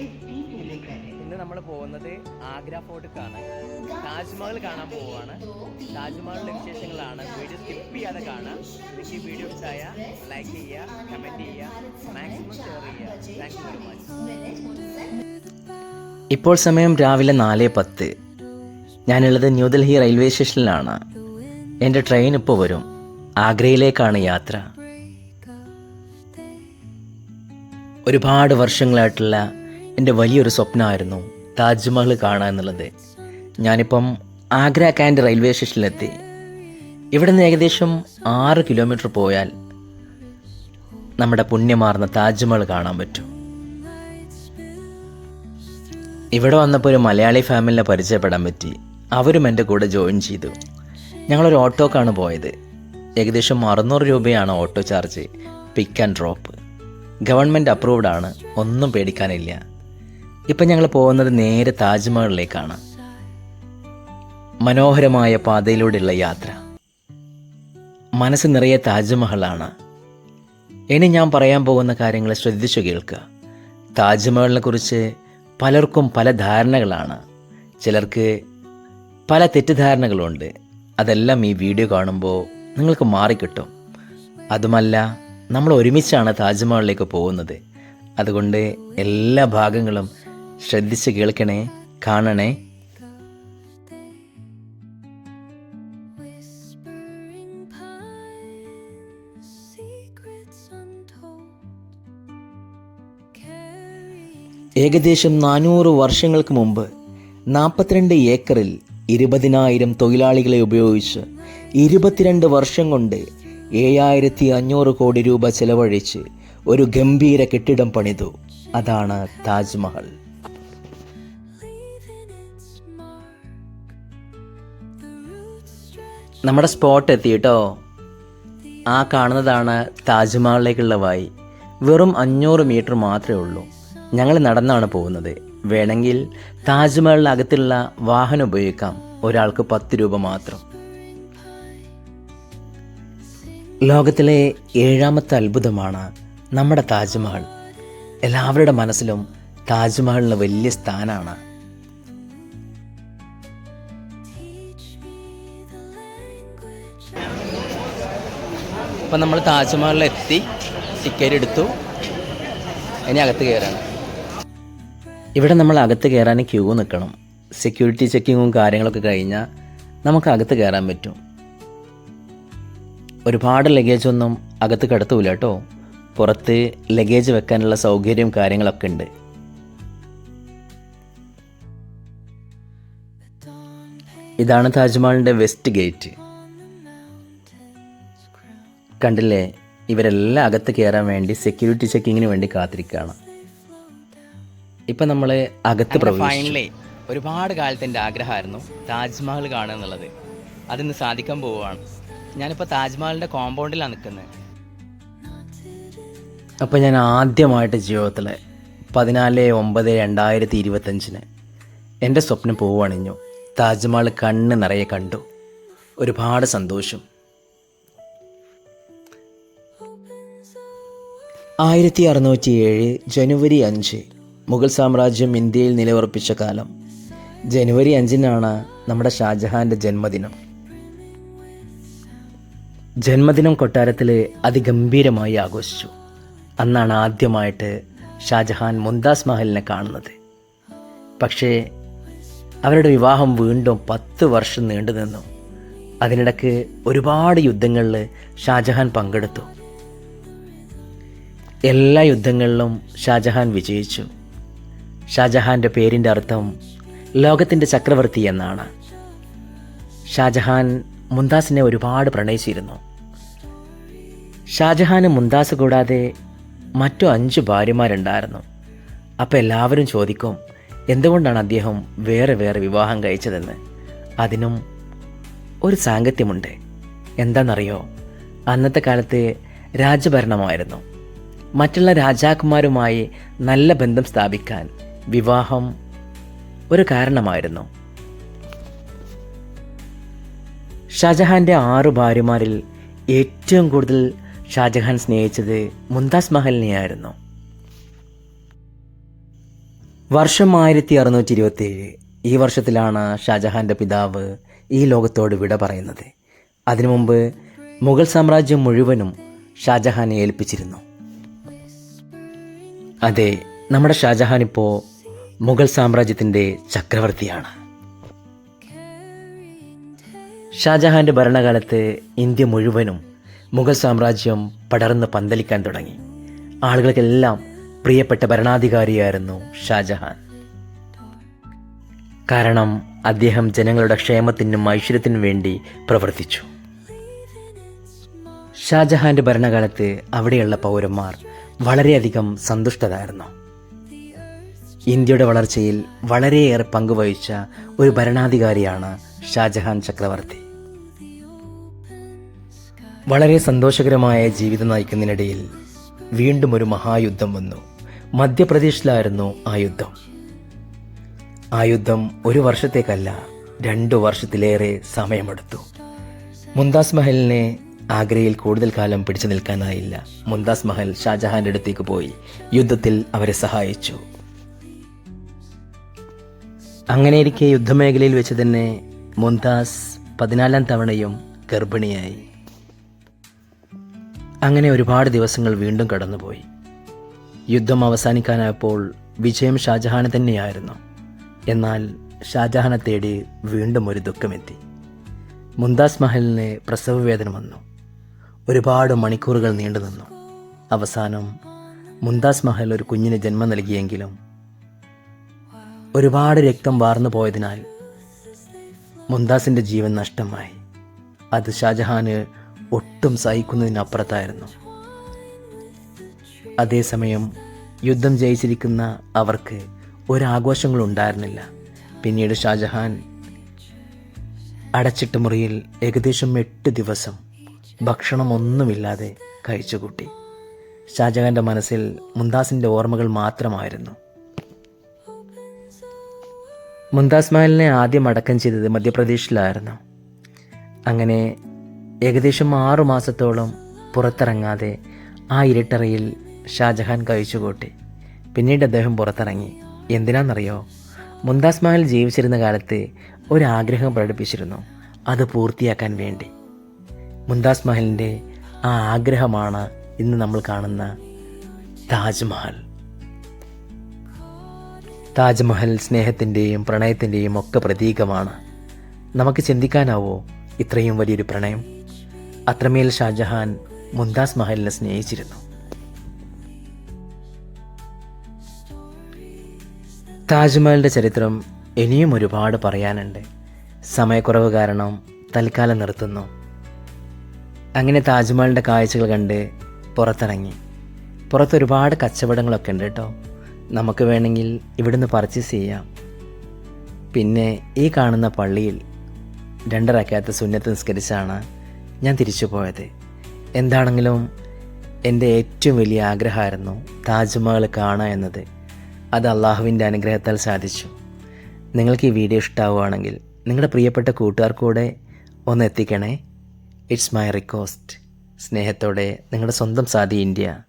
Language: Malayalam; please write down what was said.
ഇന്ന് നമ്മൾ പോകുന്നത് ആഗ്ര ഫോർട്ട് കാണാൻ താജ്മഹൽ കാണാൻ പോവുകയാണ്. താജ്മഹലിന്റെ വിശേഷങ്ങളാണ്. വീഡിയോ സ്കിപ്പ് ചെയ്യാതെ കാണാം എനിക്ക് ഈ വീഡിയോ ഇഷ്ടമായ ലൈക്ക് ചെയ്യുക കമന്റ് ചെയ്യുക മാക്സിമം ഷെയർ ചെയ്യുക. താങ്ക് യു വെരി മച്ച് ഇപ്പോൾ സമയം രാവിലെ നാല് പത്ത്. ഞാനുള്ളത് ന്യൂഡൽഹി റെയിൽവേ സ്റ്റേഷനിലാണ്. എന്റെ ട്രെയിൻ ഇപ്പോൾ വരും. ആഗ്രയിലേക്കാണ് യാത്ര. ഒരുപാട് വർഷങ്ങളായിട്ടുള്ള എന്റെ വലിയൊരു സ്വപ്നമായിരുന്നു താജ്മഹൽ കാണുക എന്നുള്ളത്. ഞാനിപ്പം ആഗ്ര കാൻഡ് റെയിൽവേ സ്റ്റേഷനിലെത്തി. ഇവിടെ നിന്ന് ഏകദേശം ആറ് കിലോമീറ്റർ പോയാൽ നമ്മുടെ പുണ്യമാർന്ന താജ്മഹൽ കാണാൻ പറ്റും. ഇവിടെ വന്നപ്പോൾ ഒരു മലയാളി ഫാമിലിനെ പരിചയപ്പെടാൻ പറ്റി. അവരും എന്റെ കൂടെ ജോയിൻ ചെയ്തു. ഞങ്ങളൊരു ഓട്ടോക്കാണ് പോയത്. ഏകദേശം അറുന്നൂറ് രൂപയാണ് auto charge pick and drop. Government approved ആണ് ഒന്നും പേടിക്കാനില്ല. ഇപ്പം ഞങ്ങൾ പോകുന്നത് നേരെ താജ്മഹലിലേക്കാണ്. മനോഹരമായ പാതയിലൂടെയുള്ള യാത്ര. മനസ്സ് നിറയെ താജ്മഹലാണ്. ഇനി ഞാൻ പറയാൻ പോകുന്ന കാര്യങ്ങൾ ശ്രദ്ധിച്ചു കേൾക്കുക. താജ്മഹലിനെ കുറിച്ച് പലർക്കും പല ധാരണകളാണ്. ചിലർക്ക് പല തെറ്റിദ്ധാരണകളുണ്ട്. അതെല്ലാം ഈ വീഡിയോ കാണുമ്പോൾ നിങ്ങൾക്ക് മാറിക്കിട്ടും. അതുമല്ല നമ്മൾ ഒരുമിച്ചാണ് താജ്മഹലിലേക്ക് പോകുന്നത്. അതുകൊണ്ട് എല്ലാ ഭാഗങ്ങളും ശ്രദ്ധിച്ച് കേൾക്കണേ കാണണേ. ഏകദേശം നാനൂറ് വർഷങ്ങൾക്ക് മുമ്പ് നാൽപ്പത്തിരണ്ട് ഏക്കറിൽ ഇരുപതിനായിരം തൊഴിലാളികളെ ഉപയോഗിച്ച് ഇരുപത്തിരണ്ട് വർഷം കൊണ്ട് ഏഴായിരത്തി അഞ്ഞൂറ് കോടി രൂപ ചെലവഴിച്ച് ഒരു ഗംഭീര കെട്ടിടം പണിതു. അതാണ് താജ്മഹൽ. നമ്മുടെ സ്പോട്ട് എത്തി കേട്ടോ ആ കാണുന്നതാണ് താജ്മഹലിലേക്കുള്ള വായി. വെറും അഞ്ഞൂറ് മീറ്റർ മാത്രമേ ഉള്ളൂ. ഞങ്ങൾ നടന്നാണ് പോകുന്നത്. വേണമെങ്കിൽ താജ്മഹലിനകത്തുള്ള വാഹനം ഉപയോഗിക്കാം. ഒരാൾക്ക് പത്ത് രൂപ മാത്രം. ലോകത്തിലെ ഏഴാമത്തെ അത്ഭുതമാണ് നമ്മുടെ താജ്മഹൽ. എല്ലാവരുടെ മനസ്സിലും താജ്മഹലിന് വലിയ സ്ഥാനമാണ്. അപ്പം നമ്മൾ താജ്മഹലിലെത്തി ടിക്കറ്റ് എടുത്തു. ഇനി അകത്ത് കയറാണ്. ഇവിടെ നമ്മൾ അകത്ത് കയറാൻ ക്യൂ നിൽക്കണം. സെക്യൂരിറ്റി ചെക്കിങ്ങും കാര്യങ്ങളൊക്കെ കഴിഞ്ഞാൽ നമുക്ക് അകത്ത് കയറാൻ പറ്റും. ഒരുപാട് ലഗേജ് ഒന്നും അകത്ത് കിടത്തൂല കേട്ടോ. പുറത്ത് ലഗേജ് വെക്കാനുള്ള സൗകര്യവും കാര്യങ്ങളൊക്കെ ഉണ്ട്. ഇതാണ് താജ്മഹലിന്റെ വെസ്റ്റ് ഗേറ്റ് കണ്ടില്ലേ? ഇവരെല്ലാം അകത്ത് കയറാൻ വേണ്ടി സെക്യൂരിറ്റി ചെക്കിങ്ങിന് വേണ്ടി കാത്തിരിക്കുകയാണ്. ഇപ്പം നമ്മൾ അകത്ത് ഫൈനലി ഒരുപാട് കാലത്തെ എന്റെ ആഗ്രഹമായിരുന്നു താജ്മഹൽ കാണുക എന്നുള്ളത്. അതിന്ന് സാധിക്കാൻ പോവുകയാണ്. ഞാനിപ്പോൾ താജ്മഹലിന്റെ കോമ്പൗണ്ടിലാണ് നിൽക്കുന്നത്. അപ്പോൾ ഞാൻ ആദ്യമായിട്ട് ജീവിതത്തിൽ പതിനാല് ഒമ്പത് രണ്ടായിരത്തി ഇരുപത്തഞ്ചിന് എന്റെ സ്വപ്നം പോവുകയാണിഞ്ഞു താജ്മഹൽ കണ്ണ് നിറയെ കണ്ടു. ഒരുപാട് സന്തോഷം. ആയിരത്തി അറുന്നൂറ്റി ഏഴ് ജനുവരി അഞ്ച് മുഗൾ സാമ്രാജ്യം ഇന്ത്യയിൽ നിലയുറപ്പിച്ച കാലം. ജനുവരി അഞ്ചിനാണ് നമ്മുടെ ഷാജഹാന്റെ ജന്മദിനം. ജന്മദിനം കൊട്ടാരത്തിൽ അതിഗംഭീരമായി ആഘോഷിച്ചു. അന്നാണ് ആദ്യമായിട്ട് ഷാജഹാൻ മുംതാസ് മഹലിനെ കാണുന്നത്. പക്ഷേ അവരുടെ വിവാഹം വീണ്ടും പത്ത് വർഷം നീണ്ടു നിന്നു അതിനിടയ്ക്ക് ഒരുപാട് യുദ്ധങ്ങളിൽ ഷാജഹാൻ പങ്കെടുത്തു. എല്ലാ യുദ്ധങ്ങളിലും ഷാജഹാൻ വിജയിച്ചു. ഷാജഹാന്റെ പേരിന്റെ അർത്ഥം ലോകത്തിന്റെ ചക്രവർത്തി എന്നാണ്. ഷാജഹാൻ മുംതാസിനെ ഒരുപാട് പ്രണയിച്ചിരുന്നു. ഷാജഹാന് മുംതാസ് കൂടാതെ മറ്റു അഞ്ച് ഭാര്യമാരുണ്ടായിരുന്നു. അപ്പോൾ എല്ലാവരും ചോദിക്കും എന്തുകൊണ്ടാണ് അദ്ദേഹം വേറെ വേറെ വിവാഹം കഴിച്ചതെന്ന്? അതിനും ഒരു സാങ്കത്യമുണ്ട്. എന്താണെന്നറിയോ? അന്നത്തെ കാലത്ത് രാജഭരണമായിരുന്നു മറ്റുള്ള രാജാക്കന്മാരുമായി നല്ല ബന്ധം സ്ഥാപിക്കാൻ വിവാഹം ഒരു കാരണമായിരുന്നു. ഷാജഹാന്റെ ആറു ഭാര്യമാരിൽ ഏറ്റവും കൂടുതൽ ഷാജഹാൻ സ്നേഹിച്ചത് മുംതാസ് മഹലിനെയായിരുന്നു. വർഷം ആയിരത്തി അറുന്നൂറ്റി ഇരുപത്തിയേഴ് ഈ വർഷത്തിലാണ് ഷാജഹാന്റെ പിതാവ് ഈ ലോകത്തോട് വിട പറയുന്നത്. അതിനു മുമ്പ് മുഗൾ സാമ്രാജ്യം മുഴുവനും ഷാജഹാനെ ഏൽപ്പിച്ചിരുന്നു. അതെ നമ്മുടെ ഷാജഹാൻ ഇപ്പോൾ മുഗൾ സാമ്രാജ്യത്തിന്റെ ചക്രവർത്തിയാണ്. ഷാജഹാന്റെ ഭരണകാലത്ത് ഇന്ത്യ മുഴുവനും മുഗൾ സാമ്രാജ്യം പടർന്ന് പന്തലിക്കാൻ തുടങ്ങി. ആളുകൾക്കെല്ലാം പ്രിയപ്പെട്ട ഭരണാധികാരിയായിരുന്നു ഷാജഹാൻ. കാരണം അദ്ദേഹം ജനങ്ങളുടെ ക്ഷേമത്തിനും ഐശ്വര്യത്തിനും വേണ്ടി പ്രവർത്തിച്ചു. ഷാജഹാന്റെ ഭരണകാലത്ത് അവിടെയുള്ള പൗരന്മാർ വളരെയധികം സന്തുഷ്ടരായിരുന്നു. ഇന്ത്യയുടെ വളർച്ചയിൽ വളരെയേറെ പങ്കുവഹിച്ച ഒരു ഭരണാധികാരിയാണ് ഷാജഹാൻ ചക്രവർത്തി. വളരെ സന്തോഷകരമായ ജീവിതം നയിക്കുന്നതിനിടയിൽ വീണ്ടും ഒരു മഹായുദ്ധം വന്നു. മധ്യപ്രദേശിലായിരുന്നു ആ യുദ്ധം. ആ യുദ്ധം ഒരു വർഷത്തേക്കല്ല രണ്ടു വർഷത്തിലേറെ സമയമെടുത്തു. മുന്താസ് മഹലിനെ ആഗ്രയിൽ കൂടുതൽ കാലം പിടിച്ചു നിൽക്കാനായില്ല. മുംതാസ് മഹൽ ഷാജഹാന്റെ അടുത്തേക്ക് പോയി. യുദ്ധത്തിൽ അവരെ സഹായിച്ചു. അങ്ങനെയിരിക്കെ യുദ്ധമേഖലയിൽ വെച്ച് തന്നെ മുംതാസ് പതിനാലാം തവണയും ഗർഭിണിയായി. അങ്ങനെ ഒരുപാട് ദിവസങ്ങൾ വീണ്ടും കടന്നുപോയി. യുദ്ധം അവസാനിക്കാനായപ്പോൾ വിജയം ഷാജഹാനെ തന്നെയായിരുന്നു. എന്നാൽ ഷാജഹാനെ തേടി വീണ്ടും ഒരു ദുഃഖമെത്തി. മുംതാസ് മഹലിന് പ്രസവവേദന വന്നു. ഒരുപാട് മണിക്കൂറുകൾ നീണ്ടു നിന്നു. അവസാനം മുന്താസ് മഹൽ ഒരു കുഞ്ഞിന് ജന്മം നൽകിയെങ്കിലും ഒരുപാട് രക്തം വാർന്നു പോയതിനാൽ മുംതാസിന്റെ ജീവൻ നഷ്ടമായി. അത് ഷാജഹാന് ഒട്ടും സഹിക്കുന്നതിനപ്പുറത്തായിരുന്നു. അതേസമയം യുദ്ധം ജയിച്ചിരിക്കുന്ന അവർക്ക് ഒരാഘോഷങ്ങളും ഉണ്ടായിരുന്നില്ല പിന്നീട് ഷാജഹാൻ അടച്ചിട്ട മുറിയിൽ ഏകദേശം എട്ട് ദിവസം ഭക്ഷണമൊന്നുമില്ലാതെ കഴിച്ചുകൂട്ടി. ഷാജഹാന്റെ മനസ്സിൽ മുംതാസിന്റെ ഓർമ്മകൾ മാത്രമായിരുന്നു. മുംതാസ് മഹലിനെ ആദ്യം അടക്കം ചെയ്തത് മധ്യപ്രദേശിലായിരുന്നു. അങ്ങനെ ഏകദേശം ആറു മാസത്തോളം പുറത്തിറങ്ങാതെ ആ ഇരുട്ടറയിൽ ഷാജഹാൻ കഴിച്ചുകൂട്ടി. പിന്നീട് അദ്ദേഹം പുറത്തിറങ്ങി. എന്തിനാണെന്നറിയോ? മുംതാസ് മഹൽ ജീവിച്ചിരുന്ന കാലത്ത് ഒരാഗ്രഹം പ്രകടിപ്പിച്ചിരുന്നു. അത് പൂർത്തിയാക്കാൻ വേണ്ടി. മുംതാസ് മഹലിന്റെ ആ ആഗ്രഹമാണ് ഇന്ന് നമ്മൾ കാണുന്ന താജ്മഹൽ. താജ്മഹൽ സ്നേഹത്തിന്റെയും പ്രണയത്തിന്റെയും ഒക്കെ പ്രതീകമാണ്. നമുക്ക് ചിന്തിക്കാനാവോ ഇത്രയും വലിയൊരു പ്രണയം? അത്രമേൽ ഷാജഹാൻ മുംതാസ് മഹലിനെ സ്നേഹിച്ചിരുന്നു. താജ്മഹലിന്റെ ചരിത്രം ഇനിയും ഒരുപാട് പറയാനുണ്ട്. സമയക്കുറവ് കാരണം തൽക്കാലം നിർത്തുന്നു. അങ്ങനെ താജ്മഹലിന്റെ കാഴ്ചകൾ കണ്ട് പുറത്തിറങ്ങി. പുറത്ത് ഒരുപാട് കച്ചവടങ്ങളൊക്കെ ഉണ്ട് കേട്ടോ. നമുക്ക് വേണമെങ്കിൽ ഇവിടുന്ന് പർച്ചേസ് ചെയ്യാം. പിന്നെ ഈ കാണുന്ന പള്ളിയിൽ രണ്ടരക്കാത്ത സുന്നത്ത് നിസ്കരിച്ചാണ് ഞാൻ തിരിച്ചു പോയത്. എന്താണെങ്കിലും എന്റെ ഏറ്റവും വലിയ ആഗ്രഹമായിരുന്നു താജ്മഹൽ കാണുക എന്നത്. അത് അള്ളാഹുവിന്റെ അനുഗ്രഹത്താൽ സാധിച്ചു. നിങ്ങൾക്ക് ഈ വീഡിയോ ഇഷ്ടമാവുകയാണെങ്കിൽ നിങ്ങളുടെ പ്രിയപ്പെട്ട കൂട്ടുകാർ കൂടെ ഒന്ന് എത്തിക്കണേ. It's my request. സ്നേഹത്തോടെ നിങ്ങളുടെ സ്വന്തം സാദി ഇന്ത്യ.